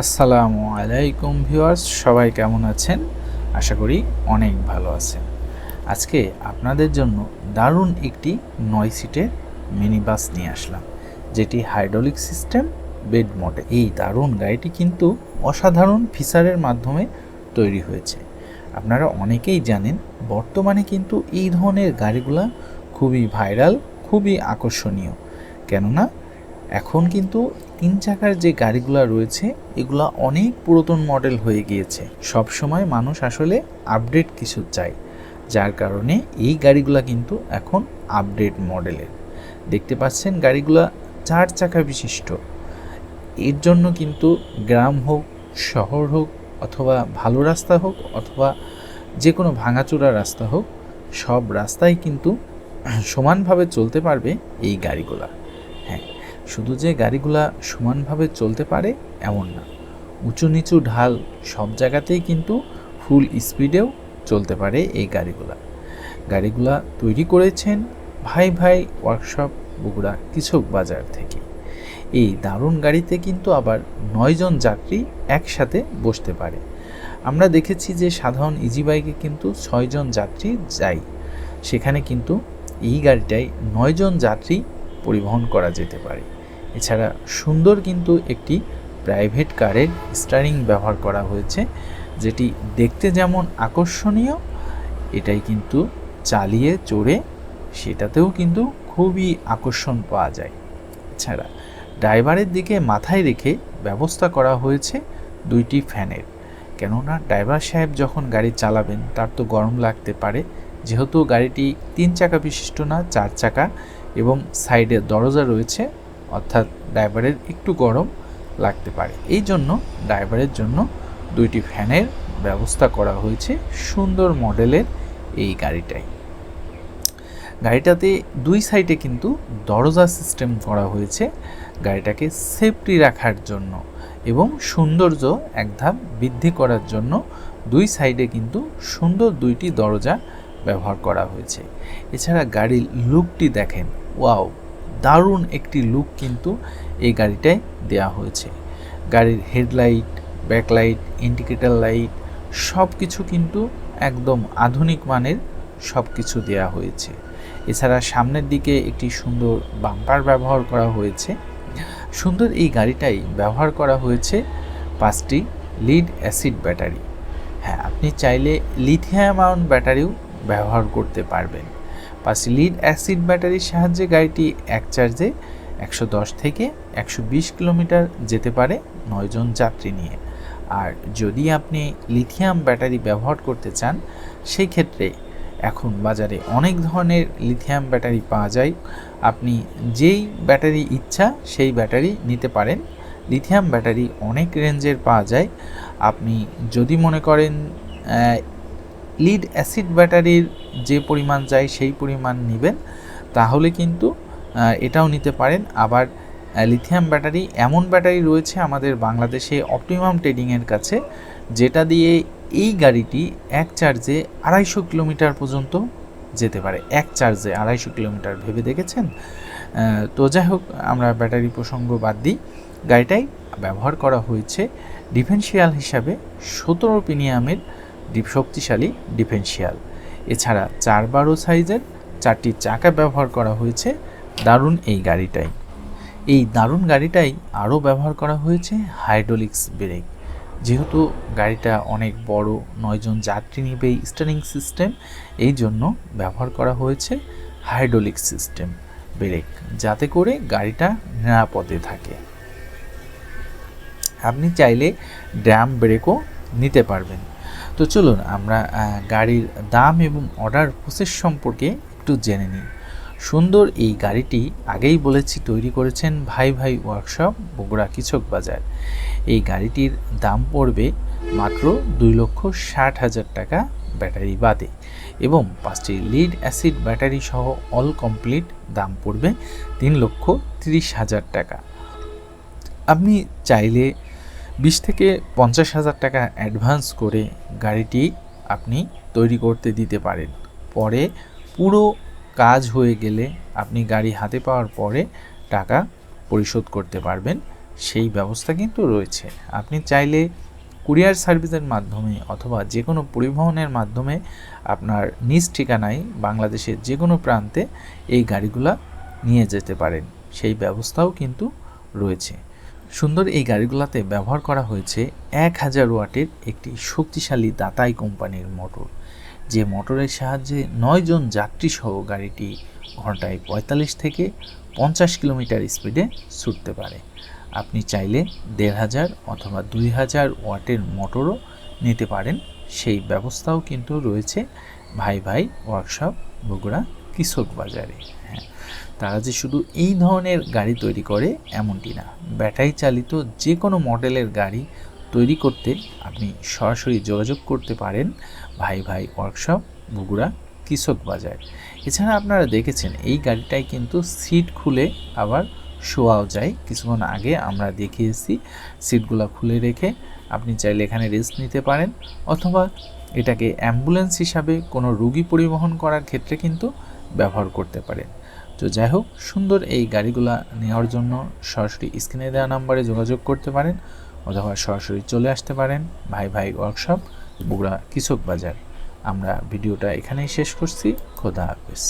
আসসালামু আলাইকুম ভিউয়ার্স, সবাই কেমন আছেন? আশা করি অনেক ভালো আছেন। আজকে আপনাদের জন্য দারুণ একটি নয় সিটের মিনি বাস নিয়ে আসলাম, যেটি হাইড্রোলিক সিস্টেম, বেড মডেল এই দারুণ গাড়িটি কিন্তু অসাধারণ ফিচারের মাধ্যমে তৈরি হয়েছে। আপনারা অনেকেই জানেন, বর্তমানে কিন্তু এই ধরনের গাড়িগুলা খুবই ভাইরাল, খুবই আকর্ষণীয়। কেননা এখন কিন্তু তিন চাকার যে গাড়িগুলো রয়েছে, এগুলা অনেক পুরাতন মডেল হয়ে গিয়েছে। সব সময় মানুষ আসলে আপডেট কিছু চায়, যার কারণে এই গাড়িগুলা কিন্তু এখন আপডেট মডেলের। দেখতে পাচ্ছেন গাড়িগুলা চার চাকা বিশিষ্ট। এর জন্য কিন্তু গ্রাম হোক, শহর হোক, অথবা ভালো রাস্তা হোক, অথবা যে কোনো ভাঙাচোরা রাস্তা হোক, সব রাস্তায় কিন্তু সমানভাবে চলতে পারবে এই গাড়িগুলা। হ্যাঁ শুধু যে গাড়িগুলা সমানভাবে চলতে পারে এমন না। উঁচু নিচু ঢাল সব জায়গাতেই কিন্তু ফুল স্পিডেও চলতে পারে এই গাড়িগুলা। গাড়িগুলা তৈরি করেছেন ভাই ভাই ওয়ার্কশপ বগুড়া কিচক বাজার থেকে। এই দারুণ গাড়িতে কিন্তু আবার নয়জন যাত্রী একসাথে বসতে পারে। আমরা দেখেছি যে সাধারণ ইজি বাইকে কিন্তু ছয়জন যাত্রী যায়। সেখানে কিন্তু এই গাড়িটায় নয়জন যাত্রী পরিবহন করা যেতে পারে। এছাড়া সুন্দর কিন্তু একটি প্রাইভেট কারের স্টারিং ব্যবহার করা হয়েছে, যেটি দেখতে যেমন আকর্ষণীয়, এটাই কিন্তু চালিয়ে চড়ে সেটাতেও কিন্তু খুবই আকর্ষণ পাওয়া যায়। এছাড়া ড্রাইভারের দিকে মাথায় রেখে ব্যবস্থা করা হয়েছে দুইটি ফ্যানের। কেননা ড্রাইভার সাহেব যখন গাড়ি চালাবেন, তার তো গরম লাগতে পারে। যেহেতু গাড়িটি তিন চাকা বিশিষ্ট না, চার চাকা এবং সাইডে দরজা রয়েছে, অর্থাৎ ড্রাইভারের একটু গরম লাগতে পারে। এই জন্য ড্রাইভারের জন্য দুইটি ফ্যানের ব্যবস্থা করা হয়েছে সুন্দর মডেলের এই গাড়িটাই। গাড়িটাতে দুই সাইডে কিন্তু দরজা সিস্টেম করা হয়েছে গাড়িটাকে সেফটি রাখার জন্য এবং সৌন্দর্য এক ধাপ বৃদ্ধি করার জন্য দুই সাইডে কিন্তু সুন্দর দুইটি দরজা ব্যবহার করা হয়েছে। এছাড়া গাড়ির লুকটি দেখেন। ওয়াও, দারুণ একটি লুক কিন্তু এই গাড়িটায় দেওয়া হয়েছে। গাড়ির হেডলাইট, ব্যাকলাইট, ইন্ডিকেটার লাইট সব কিছু কিন্তু একদম আধুনিক মানের সব কিছু দেওয়া হয়েছে। এছাড়া সামনের দিকে একটি সুন্দর বাম্পার ব্যবহার করা হয়েছে। সুন্দর এই গাড়িটাই ব্যবহার করা হয়েছে পাঁচটি লিড অ্যাসিড ব্যাটারি। হ্যাঁ আপনি চাইলে লিথিয়াম আয়ন ব্যাটারিও ব্যবহার করতে পারবেন। পাঁচটি লিড অ্যাসিড ব্যাটারির সাহায্যে গাড়িটি এক চার্জে একশো দশ থেকে একশো বিশ কিলোমিটার যেতে পারে নয়জন যাত্রী নিয়ে। আর যদি আপনি লিথিয়াম ব্যাটারি ব্যবহার করতে চান, সেই ক্ষেত্রে এখন বাজারে অনেক ধরনের লিথিয়াম ব্যাটারি পাওয়া যায়। আপনি যেই ব্যাটারি ইচ্ছা, সেই ব্যাটারি নিতে পারেন। লিথিয়াম ব্যাটারি অনেক রেঞ্জের পাওয়া যায়। আপনি যদি মনে করেন লিড অ্যাসিড ব্যাটারির যে পরিমাণ যায় সেই পরিমাণ নেবেন। তাহলে কিন্তু এটাও নিতে পারেন। আবার লিথিয়াম ব্যাটারি এমন ব্যাটারি রয়েছে আমাদের বাংলাদেশে অপটিমাম ট্রেডিংয়ের কাছে, যেটা দিয়ে এই গাড়িটি এক চার্জে আড়াইশো কিলোমিটার পর্যন্ত যেতে পারে। এক চার্জে আড়াইশো কিলোমিটার, ভেবে দেখেছেন? তো যাই হোক, আমরা ব্যাটারি প্রসঙ্গ বাদ দিই। গাড়িটাই ব্যবহার করা হয়েছে ডিফেন্সিয়াল হিসাবে সতেরো ডিপ শক্তিশালী ডিফেন্সিয়াল। এছাড়া চার বারো সাইজের চারটি চাকা ব্যবহার করা হয়েছে দারুণ এই গাড়িটাই। এই দারুণ গাড়িটাই আরও ব্যবহার করা হয়েছে হাইড্রোলিক্স ব্রেক। যেহেতু গাড়িটা অনেক বড়, নয়জন যাত্রী নিবে স্টারিং সিস্টেম, এই জন্য ব্যবহার করা হয়েছে হাইড্রোলিক সিস্টেম ব্রেক, যাতে করে গাড়িটা নিরাপদে থাকে। আপনি চাইলে ড্যাম ব্রেকও নিতে পারবেন। তো চলুন আমরা গাড়ির দাম এবং অর্ডার প্রসেস সম্পর্কে একটু জেনে নিই। সুন্দর এই গাড়িটি আগেই বলেছি তৈরি করেছেন ভাই ভাই ওয়ার্কশপ বগুড়া কিচক বাজার। এই গাড়িটির দাম পড়বে মাত্র দুই লক্ষ ষাট হাজার টাকা ব্যাটারি বাদে এবং পাঁচটি লিড অ্যাসিড ব্যাটারি সহ অল কমপ্লিট দাম পড়বে তিন লক্ষ তিরিশ হাজার টাকা। আপনি চাইলে বিশ থেকে পঞ্চাশ হাজার টাকা অ্যাডভান্স করে গাড়িটি আপনি তৈরি করতে দিতে পারেন। পরে পুরো কাজ হয়ে গেলে আপনি গাড়ি হাতে পাওয়ার পরে টাকা পরিশোধ করতে পারবেন। সেই ব্যবস্থা কিন্তু রয়েছে। আপনি চাইলে কুরিয়ার সার্ভিসের মাধ্যমে অথবা যে কোনো পরিবহনের মাধ্যমে আপনার নিজ ঠিকানায় বাংলাদেশের যে কোনো প্রান্তে এই গাড়িগুলা নিয়ে যেতে পারেন। সেই ব্যবস্থাও কিন্তু রয়েছে। সুন্দর এই গাড়িগুলোতে ব্যবহার করা হয়েছে এক হাজার ওয়াটের একটি শক্তিশালী দাতাই কোম্পানির মোটর। যে মোটরের সাহায্যে নয়জন যাত্রী সহ গাড়িটি ঘন্টায় পঁয়তাল্লিশ থেকে পঞ্চাশ কিলোমিটার স্পিডে ছুটতে পারে। আপনি চাইলে দেড় হাজার অথবা দুই হাজার ওয়াটের মোটরও নিতে পারেন। সেই ব্যবস্থাও কিন্তু রয়েছে ভাই ভাই ওয়ার্কশপ বগুড়া কৃষক বাজারে। হ্যাঁ তারা যে শুধু এই ধরনের গাড়ি তৈরি করে এমনটি না। ব্যাটারি চালিত যে কোনো মডেলের গাড়ি তৈরি করতে আপনি সরাসরি যোগাযোগ করতে পারেন ভাই ভাই ওয়ার্কশপ, বগুড়া কৃষক বাজার। এছাড়া আপনারা দেখেছেন এই গাড়িটায় কিন্তু সিট খুলে আবার শোয়াও যায়। কিছুক্ষণ আগে আমরা দেখিয়েছি, সিটগুলো খুলে রেখে আপনি চাইলে এখানে রেস্ট নিতে পারেন অথবা এটাকে অ্যাম্বুলেন্স হিসাবে কোনো রুগী পরিবহন করার ক্ষেত্রে কিন্তু ব্যবহার করতে পারেন। তো যাই হোক, সুন্দর এই গাড়িগুলা নেওয়ার জন্য সরাসরি স্ক্রিনে দেওয়া নাম্বারে যোগাযোগ করতে পারেন অথবা সরাসরি চলে আসতে পারেন ভাই ভাই ওয়ার্কশপ বগুড়া কৃষক বাজার। আমরা ভিডিওটা এখানেই শেষ করছি। খোদা হাফেজ।